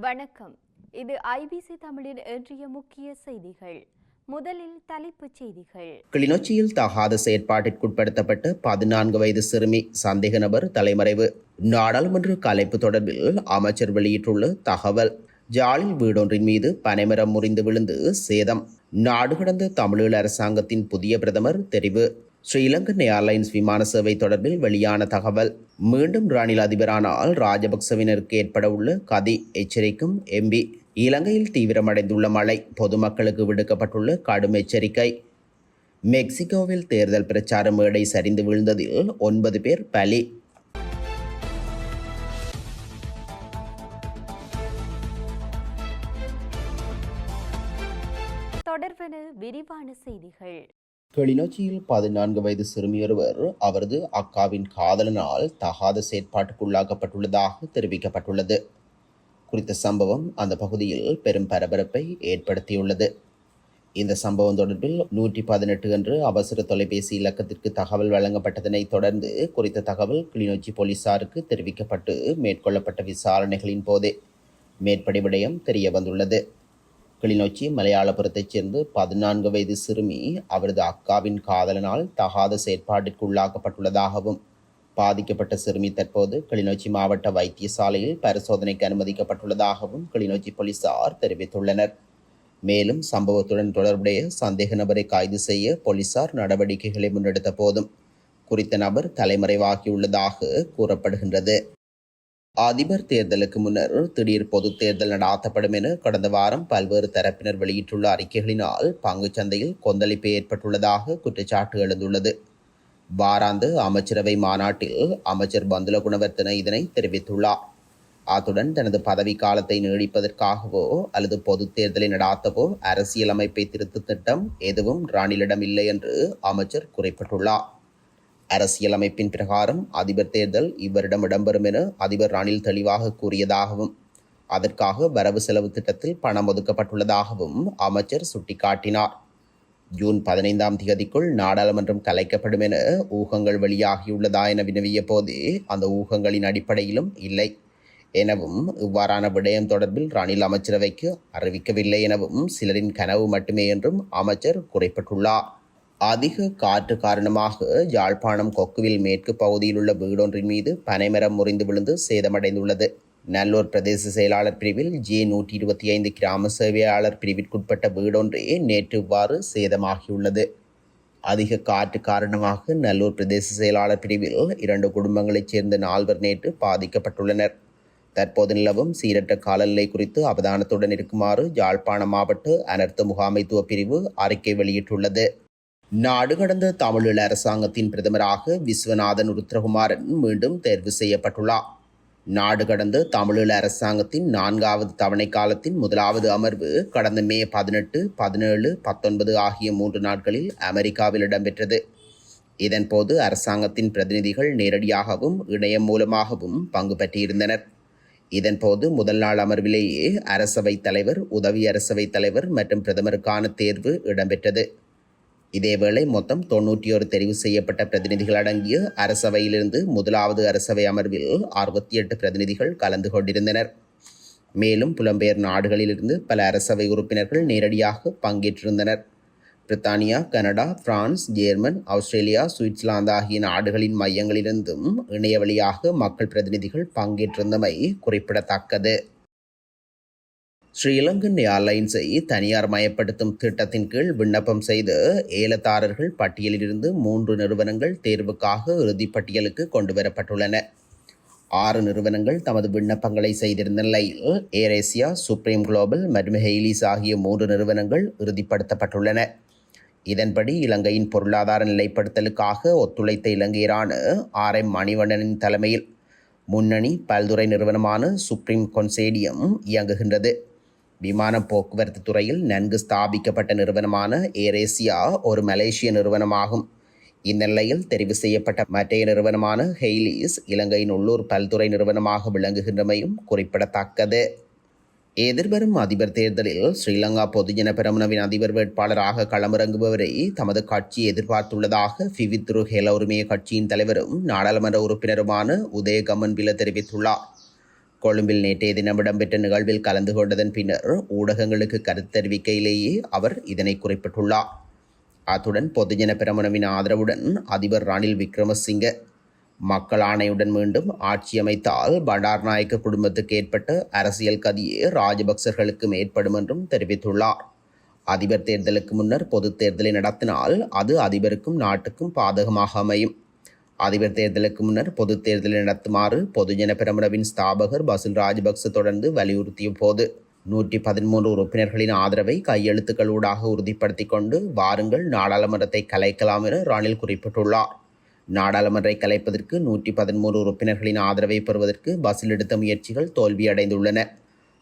வணக்கம். இது ஐபிசி தமிழின் இன்றைய முக்கிய செய்திகள். முதலில் தலைப்புச் செய்திகள். கிளிநொச்சியில் தகாத செயற்பாட்டிற்குட்படுத்தப்பட்ட பதினான்கு வயது சிறுமி சந்தேக நபர் தலைமறைவு. நாடாளுமன்ற கலைப்பு தொடர்பில் அமைச்சர் வெளியிட்டுள்ள தகவல். ஜாலில் வீடொன்றின் மீது பனைமரம் முறிந்து விழுந்து சேதம். நாடு கடந்த தமிழீழ அரசாங்கத்தின் புதிய பிரதமர் தெரிவு. ஸ்ரீலங்கன் ஏர்லைன்ஸ் விமான சேவை தொடர்பில் வெளியான தகவல். மீண்டும் ராணில் அதிபரானால் ராஜபக்சவினருக்கு ஏற்பட உள்ள கதி எச்சரிக்கும் எம்பி இலங்கையில் தீவிரமடைந்துள்ள மழை பொதுமக்களுக்கு விடுக்கப்பட்டுள்ள கடும் எச்சரிக்கை. மெக்சிகோவில் தேர்தல் பிரச்சார மேடை சரிந்து விழுந்ததில் ஒன்பது பேர் பலி. தொடர்வன விரிவான செய்திகள். கிளிநொச்சியில் பதினான்கு வயது சிறுமியொருவர் அவரது அக்காவின் காதலனால் தகாத செயற்பாட்டுக்குள்ளாக்கப்பட்டுள்ளதாக தெரிவிக்கப்பட்டுள்ளது. குறித்த சம்பவம் அந்த பகுதியில் பெரும் பரபரப்பை ஏற்படுத்தியுள்ளது. இந்த சம்பவம் தொடர்பில் நூற்றி பதினெட்டு என்று அவசர தொலைபேசி இலக்கத்திற்கு தகவல் வழங்கப்பட்டதனை தொடர்ந்து குறித்த தகவல் கிளிநொச்சி போலீசாருக்கு தெரிவிக்கப்பட்டு மேற்கொள்ளப்பட்ட விசாரணைகளின் போதே மேற்படி விடயம் தெரிய வந்துள்ளது கிளிநொச்சி மலையாளபுரத்தைச் சேர்ந்து பதினான்கு வயது சிறுமி அவரது அக்காவின் காதலனால் தகாத செயற்பாட்டிற்கு உள்ளாக்கப்பட்டுள்ளதாகவும் பாதிக்கப்பட்ட சிறுமி தற்போது கிளிநொச்சி மாவட்ட வைத்தியசாலையில் பரிசோதனைக்கு அனுமதிக்கப்பட்டுள்ளதாகவும் கிளிநொச்சி போலீசார் தெரிவித்துள்ளனர். மேலும் சம்பவத்துடன் தொடர்புடைய சந்தேக நபரை கைது செய்ய போலீசார் நடவடிக்கைகளை முன்னெடுத்த போதும் குறித்த நபர் தலைமறைவாகியுள்ளதாக கூறப்படுகின்றது. அதிபர் தேர்தலுக்கு முன்னர் திடீர் பொது தேர்தல் நடாத்தப்படும் என கடந்த வாரம் பல்வேறு தரப்பினர் வெளியிட்டுள்ள அறிக்கைகளினால் பங்குச் சந்தையில் கொந்தளிப்பு ஏற்பட்டுள்ளதாக குற்றச்சாட்டு எழுந்துள்ளது. வாராந்து அமைச்சரவை மாநாட்டில் அமைச்சர் பந்துல குணவர்த்தன இதனை தெரிவித்துள்ளார். அத்துடன் தனது பதவி காலத்தை நீடிப்பதற்காகவோ அல்லது பொது தேர்தலை நடாத்தவோ அரசியலமைப்பை திருத்த திட்டம் எதுவும் ராணிலிடம் இல்லை என்று அமைச்சர் குறிப்பிட்டுள்ளார். அரசியலமைப்பின் பிரகாரம் அதிபர் தேர்தல் இவ்வரிடம் இடம்பெறும் என அதிபர் ரணில் தெளிவாக கூறியதாகவும் அதற்காக வரவு செலவு திட்டத்தில் பணம் ஒதுக்கப்பட்டுள்ளதாகவும் அமைச்சர் சுட்டிக்காட்டினார். ஜூன் பதினைந்தாம் தேதிக்குள் நாடாளுமன்றம் கலைக்கப்படும் என ஊகங்கள் வெளியாகியுள்ளதா என வினவிய போது அந்த ஊகங்களின் அடிப்படையிலும் இல்லை எனவும் இவ்வாறான விடயம் தொடர்பில் ரணில் அமைச்சரவைக்கு அறிவிக்கவில்லை எனவும் சிலரின் கனவு மட்டுமே என்றும் அமைச்சர் குறிப்பிட்டுள்ளார். அதிக காற்று காரணமாக யாழ்ப்பாணம் கொக்குவில் மேற்கு பகுதியில் உள்ள வீடொன்றின் மீது பனைமரம் முறிந்து விழுந்து சேதமடைந்துள்ளது. நல்லூர் பிரதேச செயலாளர் பிரிவில் ஜே நூற்றி இருபத்தி ஐந்து கிராம சேவையாளர் பிரிவிற்குட்பட்ட வீடொன்றே நேற்று இவ்வாறு சேதமாகியுள்ளது. அதிக காற்று காரணமாக நல்லூர் பிரதேச செயலாளர் பிரிவில் இரண்டு குடும்பங்களைச் சேர்ந்த நால்வர் நேற்று பாதிக்கப்பட்டுள்ளனர். தற்போது நிலவும் சீரற்ற காலநிலை குறித்து அவதானத்துடன் இருக்குமாறு யாழ்ப்பாணம் மாவட்ட அனர்த்த முகாமைத்துவ பிரிவு அறிக்கை வெளியிட்டுள்ளது. நாடு கடந்த தமிழீழ அரசாங்கத்தின் பிரதமராக விஸ்வநாதன் ருத்ரகுமாரன் மீண்டும் தேர்வு செய்யப்பட்டுள்ளார். நாடு கடந்த தமிழீழ அரசாங்கத்தின் நான்காவது தவணை காலத்தின் முதலாவது அமர்வு கடந்த மே பதினெட்டு பதினேழு பத்தொன்பது ஆகிய மூன்று நாட்களில் அமெரிக்காவில் இடம்பெற்றது. இதன்போது அரசாங்கத்தின் பிரதிநிதிகள் நேரடியாகவும் இணையம் மூலமாகவும் பங்கு பற்றியிருந்தனர் இதன்போது முதல் நாள் அமர்விலேயே அரசவைத் தலைவர் உதவி அரசவைத் தலைவர் மற்றும் பிரதமருக்கான தேர்வு இடம்பெற்றது. இதேவேளை மொத்தம் தொன்னூற்றி ஒரு தெரிவு செய்யப்பட்ட பிரதிநிதிகள் அடங்கிய அரசவையிலிருந்து முதலாவது அரசவை அமர்வில் அறுபத்தி எட்டு பிரதிநிதிகள் கலந்து கொண்டிருந்தனர். மேலும் புலம்பெயர் நாடுகளிலிருந்து பல அரசவை உறுப்பினர்கள் நேரடியாக பங்கேற்றிருந்தனர். பிரித்தானியா Canada France German Australia Switzerland ஆகிய நாடுகளின் மையங்களிலிருந்தும் இணைய வழியாக மக்கள் பிரதிநிதிகள் பங்கேற்றிருந்தமை குறிப்பிடத்தக்கது. ஸ்ரீலங்கன் ஏர்லைன்ஸை தனியார் மயப்படுத்தும் திட்டத்தின் கீழ் விண்ணப்பம் செய்து ஏலதாரர்கள் பட்டியலிலிருந்து மூன்று நிறுவனங்கள் தேர்வுக்காக இறுதிப்பட்டியலுக்கு கொண்டுவரப்பட்டுள்ளன. ஆறு நிறுவனங்கள் தமது விண்ணப்பங்களை செய்திருந்த நிலையில் ஏர் ஏசியா சுப்ரீம் குளோபல் மற்றும் ஹெய்லிஸ் ஆகிய மூன்று நிறுவனங்கள் இறுதிப்படுத்தப்பட்டுள்ளன. இதன்படி இலங்கையின் பொருளாதார நிலைப்படுத்தலுக்காக ஒத்துழைத்த இலங்கையரான ஆர் எம் மணிவண்ணனின் தலைமையில் முன்னணி பல்துறை நிறுவனமான சுப்ரீம் கொன்சேடியம் இயங்குகின்றது. விமான போக்குவரத்து துறையில் நன்கு ஸ்தாபிக்கப்பட்ட நிறுவனமான ஏரேசியா ஒரு மலேசிய நிறுவனமாகும். இந்நிலையில் தெரிவு செய்யப்பட்ட மற்றைய நிறுவனமான ஹெய்லிஸ் இலங்கையின் உள்ளூர் பல்துறை நிறுவனமாக விளங்குகின்றமையும் குறிப்பிடத்தக்கது. எதிர்வரும் அதிபர் தேர்தலில் ஸ்ரீலங்கா பொதுஜன பெரமுனவின் அதிபர் வேட்பாளராக களமிறங்குபவரை தமது கட்சி எதிர்பார்த்துள்ளதாக பிவித்ரு ஹெல கட்சியின் தலைவரும் நாடாளுமன்ற உறுப்பினருமான உதய கமன் பில தெரிவித்துள்ளார். கொழும்பில் நேற்றைய தினம் இடம்பெற்ற நிகழ்வில் கலந்து கொண்டதன் பின்னர் ஊடகங்களுக்கு கருத்து தெரிவிக்கையிலேயே அவர் இதனை குறிப்பிட்டுள்ளார். அத்துடன் பொதுஜன பிரமணவின் ஆதரவுடன் அதிபர் ரணில் விக்ரமசிங்க மக்கள் ஆணையுடன் மீண்டும் ஆட்சி அமைத்தால் பண்டார்நாயக்க குடும்பத்துக்கு ஏற்பட்ட அரசியல் கதியே ராஜபக்சர்களுக்கும் ஏற்படும் என்றும் தெரிவித்துள்ளார். அதிபர் தேர்தலுக்கு முன்னர் பொதுத் தேர்தலை நடத்தினால் அது அதிபருக்கும் நாட்டுக்கும் பாதகமாக அமையும். அதிபர் தேர்தலுக்கு முன்னர் பொதுத் தேர்தலை நடத்துமாறு பொதுஜன பிரமுனவின் ஸ்தாபகர் பசில் ராஜபக்ச தொடர்ந்து வலியுறுத்திய போது நூற்றி பதிமூன்று உறுப்பினர்களின் ஆதரவை கையெழுத்துக்களூடாக உறுதிப்படுத்தி கொண்டு வாருங்கள் நாடாளுமன்றத்தை கலைக்கலாம் என ரணில் குறிப்பிட்டுள்ளார். நாடாளுமன்றை கலைப்பதற்கு நூற்றி பதிமூன்று உறுப்பினர்களின் ஆதரவை பெறுவதற்கு பஸ்ஸில் எடுத்த முயற்சிகள் தோல்வியடைந்துள்ளன.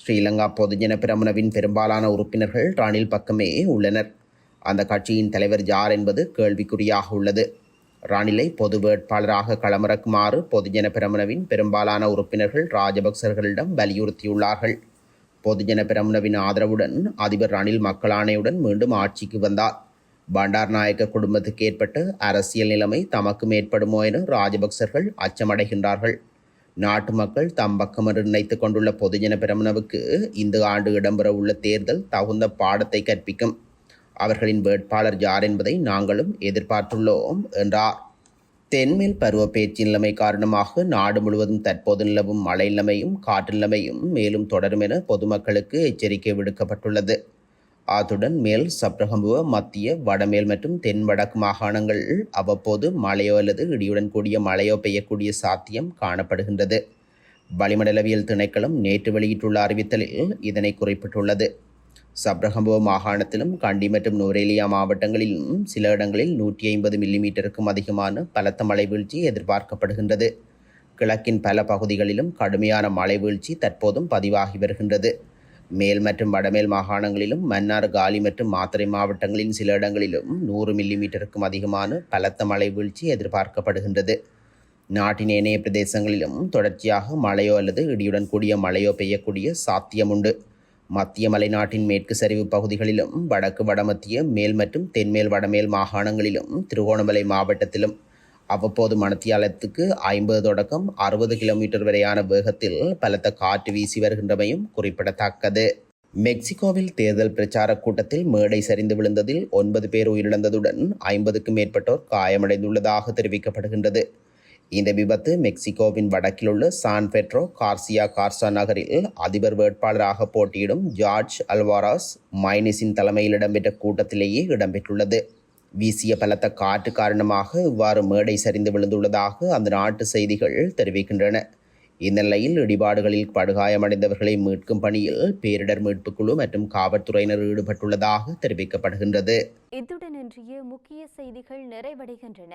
ஸ்ரீலங்கா பொதுஜன பிரமுனவின் பெரும்பாலான உறுப்பினர்கள் ரணில் பக்கமே உள்ளனர். அந்த கட்சியின் தலைவர் யார் என்பது கேள்விக்குறியாக உள்ளது. ரணிலை பொது வேட்பாளராக களமிறக்குமாறு பொதுஜன பிரமுனவின் பெரும்பாலான உறுப்பினர்கள் ராஜபக்சர்களிடம் வலியுறுத்தியுள்ளார்கள். பொதுஜன பிரமுனவின் ஆதரவுடன் அதிபர் ரணில் மக்கள் ஆணையுடன் மீண்டும் ஆட்சிக்கு வந்தார். பண்டார் நாயக்க குடும்பத்துக்கு ஏற்பட்ட அரசியல் நிலைமை தமக்கும் ஏற்படுமோ என ராஜபக்சர்கள் அச்சமடைகின்றார்கள். நாட்டு மக்கள் தம் பக்கம் என்று நினைத்துக் கொண்டுள்ள பொதுஜன பிரமுனவுக்கு இந்த ஆண்டு இடம்பெற உள்ள தேர்தல் தகுந்த பாடத்தை கற்பிக்கும். அவர்களின் வேட்பாளர் யார் என்பதை நாங்களும் எதிர்பார்த்துள்ளோம் என்றார். தென்மேல் பருவ பேச்சு நிலைமை காரணமாக நாடு முழுவதும் தற்போது நிலவும் மழை நிலைமையும் காற்று நிலைமையும் மேலும் தொடரும் என பொதுமக்களுக்கு எச்சரிக்கை விடுக்கப்பட்டுள்ளது. அத்துடன் மேல் சப்ரகம்புவ மத்திய வடமேல் மற்றும் தென் வடக்கு மாகாணங்கள் அவ்வப்போது மழையோ அல்லது இடியுடன் கூடிய மழையோ பெய்யக்கூடிய சாத்தியம் காணப்படுகின்றது. வளிமண்டலவியல் திணைக்களம் நேற்று வெளியிட்டுள்ள அறிவித்தலில் இதனை குறிப்பிட்டுள்ளது. சப்ரகம்புவ மாகாணத்திலும் கண்டி மற்றும் நுவரேலியா மாவட்டங்களிலும் சில இடங்களில் நூற்றி ஐம்பது மில்லிமீட்டருக்கும் அதிகமான பலத்த மழை வீழ்ச்சி எதிர்பார்க்கப்படுகின்றது. கிழக்கின் பல பகுதிகளிலும் கடுமையான மழை வீழ்ச்சி தற்போதும் பதிவாகி வருகின்றது. மேல் மற்றும் வடமேல் மாகாணங்களிலும் மன்னார் காலி மற்றும் மாத்திரை மாவட்டங்களின் சில இடங்களிலும் நூறு மில்லிமீட்டருக்கும் அதிகமான பலத்த மழை வீழ்ச்சி எதிர்பார்க்கப்படுகின்றது. நாட்டின் ஏனைய பிரதேசங்களிலும் தொடர்ச்சியாக மழையோ அல்லது இடியுடன் கூடிய மழையோ பெய்யக்கூடிய சாத்தியமுண்டு. மத்திய மலைநாட்டின் மேற்கு சரிவு பகுதிகளிலும் வடக்கு வடமத்திய மேல் மற்றும் தென்மேல் வடமேல் மாகாணங்களிலும் திருகோணமலை மாவட்டத்திலும் அவ்வப்போது மணத்தியாலத்துக்கு ஐம்பது தொடக்கம் அறுபது கிலோமீட்டர் வரையான வேகத்தில் பலத்த காற்று வீசி வருகின்றமையும் குறிப்பிடத்தக்கது. மெக்சிகோவில் தேர்தல் பிரச்சார கூட்டத்தில் மேடை சரிந்து விழுந்ததில் ஒன்பது பேர் உயிரிழந்ததுடன் ஐம்பதுக்கும் மேற்பட்டோர் காயமடைந்துள்ளதாக தெரிவிக்கப்படுகின்றது. இந்த விபத்து மெக்சிகோவின் வடக்கில் உள்ள சான் பெட்ரோ கார்சியா கார்சா நகரில் அதிபர் வேட்பாளராக போட்டியிடும் ஜார்ஜ் அல்வாராஸ் மைனிஸின் தலைமையில் இடம்பெற்ற கூட்டத்திலேயே இடம்பெற்றுள்ளது. வீசிய பலத்த காற்று காரணமாக இவ்வாறு மேடை சரிந்து விழுந்துள்ளதாக அந்த நாட்டு செய்திகள் தெரிவிக்கின்றன. இந்த நிலையில் இடிபாடுகளில் படுகாயமடைந்தவர்களை மீட்கும் பணியில் பேரிடர் மீட்புக் குழு மற்றும் காவல்துறையினர் ஈடுபட்டுள்ளதாக தெரிவிக்கப்படுகின்றது. இத்துடன் இன்றைய முக்கிய செய்திகள் நிறைவடைகின்றன.